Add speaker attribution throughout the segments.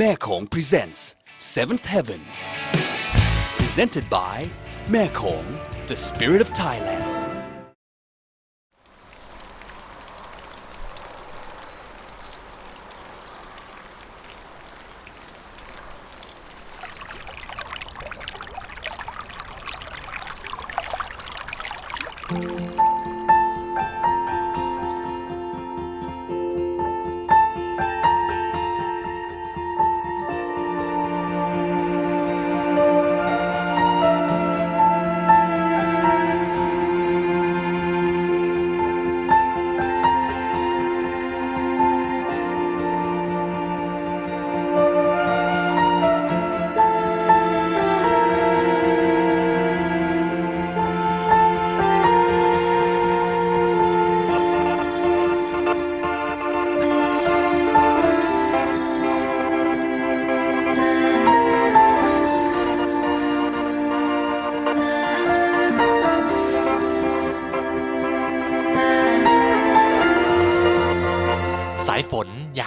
Speaker 1: แม่ของ presents Seventh Heaven presented by แม่ของ The Spirit of Thailand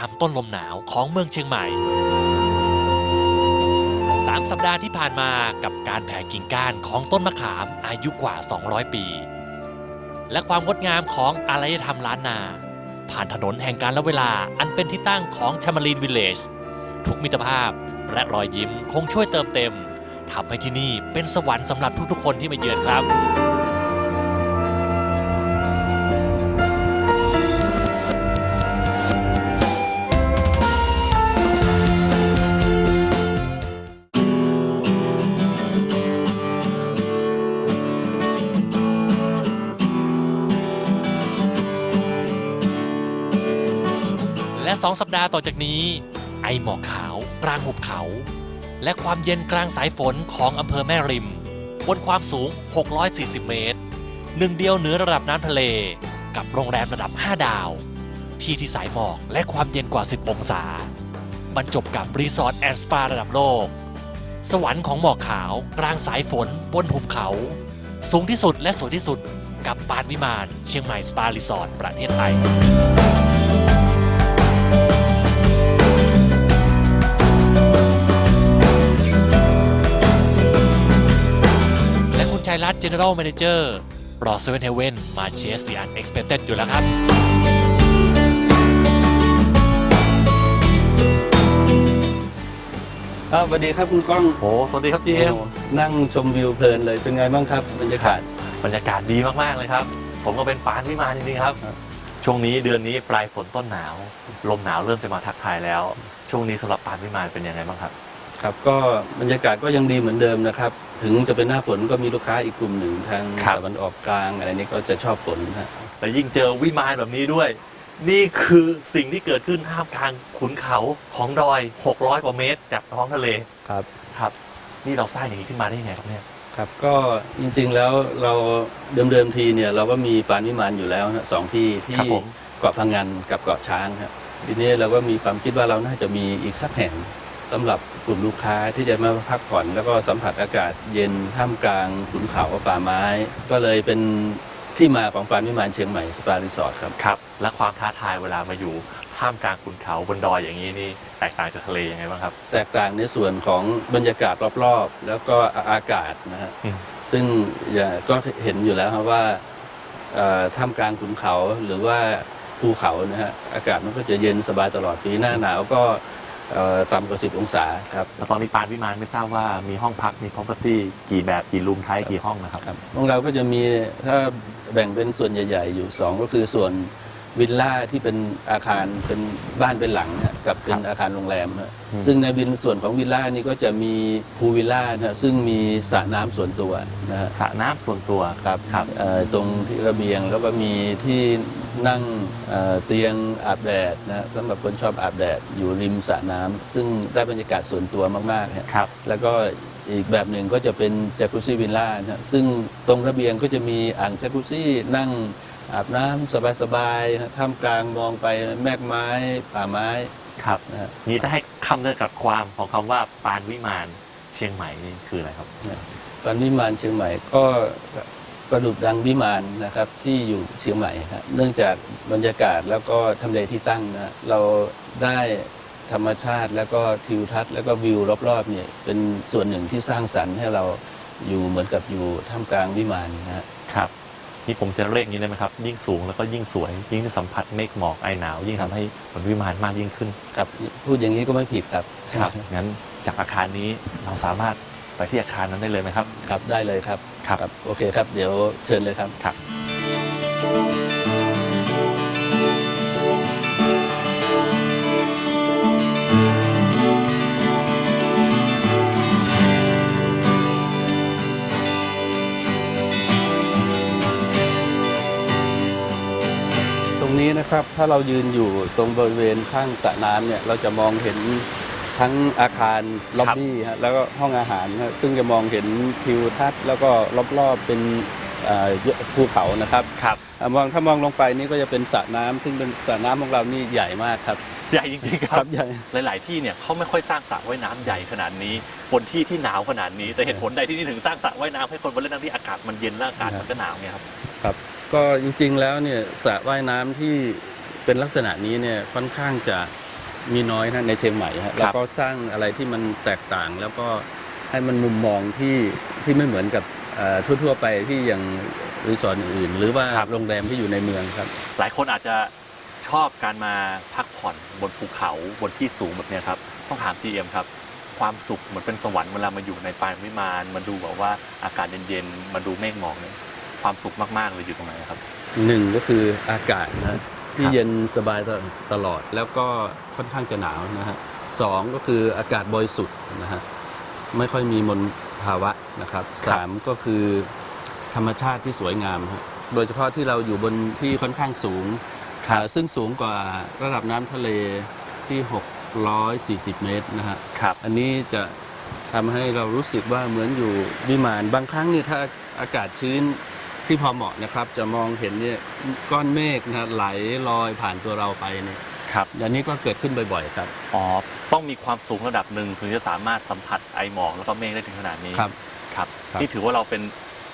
Speaker 1: า
Speaker 2: มต้นลมหนาวของเมืองเชียงใหม่สามสัปดาห์ที่ผ่านมากับการแผ่กิ่งก้านของต้นมะขามอายุกว่า 200 ปี และความงดงามของอารยธรรมล้านนา ผ่านถนนแห่งการละเวลาอันเป็นที่ตั้งของชมารีนวิลเลจทุกมิตรภาพและรอยยิ้มคงช่วยเติมเต็มทำให้ที่นี่เป็นสวรรค์สำหรับทุกๆคนที่มาเยือนครับ และ 2 สัปดาห์ต่อจากนี้ ไอหมอกขาวกลางหุบเขา และความเย็นกลางสายฝนของอำเภอแม่ริม บนความสูง 640 เมตร หนึ่งเดียวเหนือระดับน้ำทะเล กับโรงแรมระดับ 5 ดาว ที่ที่สายหมอกและความเย็นกว่า 10 องศา บรรจบกับรีสอร์ทแอนด์สปาระดับโลก สวรรค์ของหมอกขาวกลางสายฝนบนหุบเขา สูงที่สุดและสวยที่สุดกับปานวิมานเชียงใหม่สปารีสอร์ทประเทศไทย General Manager รอเซเว่นเฮเว่นมาเชส The Unexpected อยู่แล้วครับ
Speaker 3: ครับสวัสดีครับคุณก้อง
Speaker 2: โอ้สวัสดีครับจีเอ็ม
Speaker 3: โอ้นั่งชมวิวเพลินเลยเป็นไงบ้างครับบรรยากาศ
Speaker 2: บรรยากาศดีมากๆเลยครับสมกับเป็นปานวิมานจริงๆครับ
Speaker 3: ครับ
Speaker 2: ช่วงนี้เดือนนี้ปลายฝนต้นหนาว ลมหนาวเริ่มจะมาทักทายแล้ว ช่วงนี้สำหรับปานวิมานเป็นยังไงบ้างครับ
Speaker 3: ครับก็บรรยากาศก็ยังดีเหมือนเดิมนะครับ ถึงจะเป็นหน้าฝนก็มีลูกค้าอีกกลุ่มหนึ่งทาง
Speaker 2: ครับ
Speaker 3: ตะวันออกกลางอะไรนี้ก็จะชอบฝนนะ
Speaker 2: แต่ยิ่งเจอวิมานแบบนี้ด้วย นี่คือสิ่งที่เกิดขึ้นท่ามกลางขุนเขาของดอย 600 กว่าเมตร จากท้องทะเล
Speaker 3: ครับ
Speaker 2: ครับ นี่เราสร้างอย่างนี้ขึ้นมาได้ยังไงครับเนี่ย
Speaker 3: ครับก็จริงๆแล้วเราเดิมๆทีเนี่ยเราก็มีปานวิมานอยู่แล้วนะสองที่ที่
Speaker 2: ครับผม
Speaker 3: เกาะพังงานกับเกาะช้างครับทีนี้เราก็มีความคิดว่าเราน่าจะมีอีกสักแห่ง สำหรับกลุ่มลูกค้าที่จะมาพักผ่อน แล้วก็สัมผัสอากาศเย็นท่ามกลางขุนเขาป่าไม้ ก็เลยเป็นที่มาของปานวิมานเชียงใหม่สปารีสอร์ทครับ
Speaker 2: ครับและความท้าทายเวลามาอยู่ท่ามกลางขุนเขาบนดอยอย่างนี้นี่แตกต่างจากทะเลยังไงบ้างครับ
Speaker 3: แตกต่างในส่วนของบรรยากาศรอบๆ แล้วก็อากาศนะฮะ
Speaker 2: อืม
Speaker 3: ซึ่งอย่าก็เห็นอยู่แล้วครับว่าเอ่อท่ามกลางขุนเขาหรือว่าภูเขานะฮะอากาศมันก็จะเย็นสบายตลอดปีหน้าหนาวก็เอ่อ ต่ำกว่า10องศาครับ
Speaker 2: แล้วตอนนี้ปานวิมานไม่ทราบว่ามีห้องพักมี property กี่แบบกี่รูมไทป์กี่ห้องนะครับ
Speaker 3: ครับของเราก็จะมีถ้าแบ่งเป็นส่วนใหญ่ ๆ อยู่ 2 ก็คือส่วนวิลล่าที่เป็นอาคารเป็นบ้านเป็นหลังฮะ กับเป็นอาคารโรงแรมฮะ
Speaker 2: อืม
Speaker 3: ซึ่งในวินส่วนของวิลล่านี่ก็จะมีพูลวิลล่านะฮะซึ่งมีสระน้ำส่วนตัวนะฮะ
Speaker 2: สระน้ำส่วนตัว
Speaker 3: ครับ
Speaker 2: ครับ
Speaker 3: เอ่อตรงที่ระเบียงแล้วก็มีที่นั่งเอ่อเตียงอาบแดดนะฮะสำหรับคนชอบอาบแดดอยู่ริมสระน้ำซึ่งได้บรรยากาศส่วนตัวมากๆฮะ
Speaker 2: ครับ
Speaker 3: แล้วก็อีกแบบหนึ่งก็จะเป็นจากุซี่วิลล่านะฮะซึ่งตรงระเบียงก็จะมีอ่างจากุซี่นั่งอาบน้ำสบายๆฮะท่ามกลางมองไปแมกไม้ ป่าไม้
Speaker 2: ครับ
Speaker 3: นะฮะ
Speaker 2: นี่ถ้าให้คำเนิดกับความของคำว่าปานวิมานเชียงใหม่นี่คืออะไรครับ
Speaker 3: ตอนวิมานเชียงใหม่ก็ประดุจดังวิมานนะครับที่อยู่เชียงใหม่ฮะเนื่องจากบรรยากาศแล้วก็ทำเลที่ตั้งนะฮะเราได้ธรรมชาติแล้วก็ทิวทัศน์แล้วก็วิวรอบๆเนี่ยเป็นส่วนหนึ่งที่สร้างสรรค์ให้เราอยู่เหมือนกับอยู่ท่ามกลางวิมานนะฮะ
Speaker 2: ครับ นี่ผมจะเรียกอย่างนี้เลยไหมครับ ยิ่งสูงแล้วก็ยิ่งสวย ยิ่งได้สัมผัสเมฆหมอกไอหนาว ยิ่งทำให้เหมือนวิมานมากยิ่งขึ้น
Speaker 3: ครับพูดอย่างนี้ก็ไม่ผิดครับ
Speaker 2: ครับงั้นจากอาคารนี้เราสามารถไปที่อาคารนั้นได้เลยไหมครับ
Speaker 3: ครับได้เลยครับ
Speaker 2: ครับ
Speaker 3: โอเคครับ เดี๋ยวเชิญเลยครับ
Speaker 2: ครับ
Speaker 3: รงนี้นะครับ ถ้าเรายืนอยู่ตรงบริเวณข้างสระน้ำเนี่ยเราจะมองเห็นทั้งอาคารล็อบบี้ฮะแล้วก็ห้องอาหารฮะซึ่งจะมองเห็นทิวทัศน์แล้วก็รอบๆเป็นเอ่อภูเขานะครับ
Speaker 2: ครับ
Speaker 3: อ่ามองถ้ามองลงไปนี่ก็จะเป็นสระน้ำซึ่งเป็นสระน้ำของเรานี่ใหญ่มากครับ
Speaker 2: ใหญ่จริงๆครับ
Speaker 3: ใหญ่
Speaker 2: หลาย ๆ ที่เนี่ยเขาไม่ค่อยสร้างสระว่ายน้ำใหญ่ขนาดนี้บนที่ที่หนาวขนาดนี้ แต่เหตุผลใดที่นี่ถึงสร้างสระว่ายน้ำให้คนมาเล่นน้ำที่อากาศมันเย็นและอากาศมันก็หนาวเนี่ยครับ
Speaker 3: ครับ ก็จริงๆแล้วเนี่ยสระว่ายน้ำที่เป็นลักษณะนี้เนี่ยค่อนข้างจะมีน้อยนะในเชียงใหม่ฮะแล้วก็สร้างอะไรที่มันแตกต่าง แล้วก็ให้มันมุมมองที่ที่ไม่เหมือนกับเอ่อทั่วๆไปที่อย่างรีสอร์ทอื่นๆหรือว่า
Speaker 2: ครับ
Speaker 3: โรงแรมที่อยู่ในเมืองครับ
Speaker 2: หลายคนอาจจะชอบการมาพักผ่อนบนภูเขาบนที่สูงแบบเนี้ยครับ ต้องถาม GM ครับ ความสุขเหมือนเป็นสวรรค์เวลามาอยู่ในปลายวิมานมาดูแบบว่าอากาศเย็นๆ มาดูเมฆหมอกเนี่ย ความสุขมากๆเลยอยู่ตรงไหนครับ
Speaker 3: หนึ่งก็คืออากาศนะที่
Speaker 2: ครับ
Speaker 3: เย็นสบายตลอดแล้วก็ค่อนข้างจะหนาวนะฮะสองก็คืออากาศบริสุทธิ์นะฮะไม่ค่อยมีมลภาวะนะครับสามก็คือธรรมชาติที่สวยงามฮะโดยเฉพาะที่เราอยู่บนที่ค่อนข้างสูงอ่าซึ่งสูงกว่าระดับน้ำทะเลที่ 640 เมตรนะฮะ
Speaker 2: ครับ
Speaker 3: อันนี้จะทำให้เรารู้สึกว่าเหมือนอยู่วิมานบางครั้งเนี่ยถ้าอากาศชื้น ที่พอเหมาะนะครับ จะมองเห็นเนี่ยก้อนเมฆนะฮะไหลลอยผ่านตัวเราไปเนี่ย
Speaker 2: ครับ
Speaker 3: อันนี้ก็เกิดขึ้นบ่อยๆครับ
Speaker 2: อ๋อต้องมีความสูงระดับหนึ่งถึงจะสามารถสัมผัสไอหมอกแล้วก็เมฆได้ถึงขนาดนี้
Speaker 3: ครับ
Speaker 2: ครับ
Speaker 3: ครับ
Speaker 2: นี่ถือว่าเราเป็น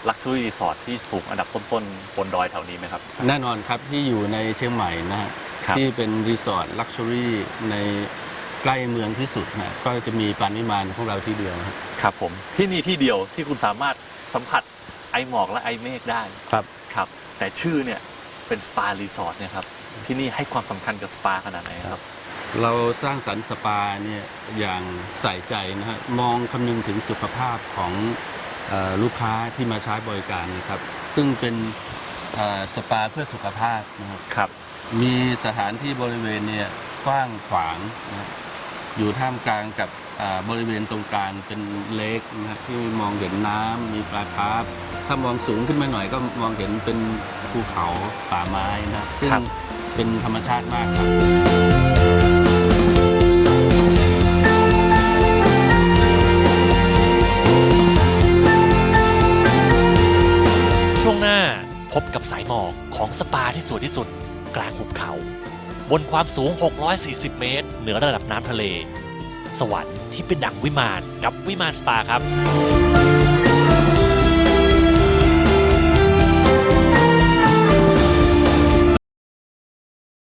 Speaker 2: ลักชัวรี่รีสอร์ทที่สูงอันดับต้นๆบนดอยแถวนี้ไหมครับ
Speaker 3: แน่นอนครับที่อยู่ในเชียงใหม่นะฮะ
Speaker 2: ครับ
Speaker 3: ที่เป็นรีสอร์ทลักชัวรี่ในใกล้เมืองที่สุดนะก็จะมีปานวิมานของเราที่เดียวนะฮะ
Speaker 2: ครับผมที่นี่ที่เดียวที่คุณสามารถสัมผัส ไอหมอกและไอเมฆได้
Speaker 3: ครับ
Speaker 2: ครับ แต่ชื่อเนี่ยเป็นสปารีสอร์ทเนี่ยครับที่นี่ให้ความสำคัญกับสปาขนาดไหนครับ
Speaker 3: เราสร้างสรรค์สปาเนี่ยอย่างใส่ใจนะฮะมองคำนึงถึงสุขภาพของเออลูกค้าที่มาใช้บริการนะครับ ซึ่งเป็นเอ่อสปาเพื่อสุขภาพนะครับ
Speaker 2: ครับ
Speaker 3: มีสถานที่บริเวณเนี่ยกว้างขวางนะครับอยู่ท่ามกลางกับอ่าบริเวณตรงกลางเป็นเลกนะครับที่มองเห็นน้ำมีปลาคาร์ฟ ถ้ามองสูงขึ้นมาหน่อยก็มองเห็นเป็นภูเขาป่าไม้นะครับซึ่ง
Speaker 2: ครับ
Speaker 3: เป็นธรรมชาติมากครับ
Speaker 2: ช่วงหน้าพบกับสายหมอกของสปาที่สวยที่สุด กลางหุบเขา บนความสูง 640 เมตร เหนือระดับน้ำทะเล สวรรค์ที่เป็นดั่งวิมานกับวิมานสปาครับ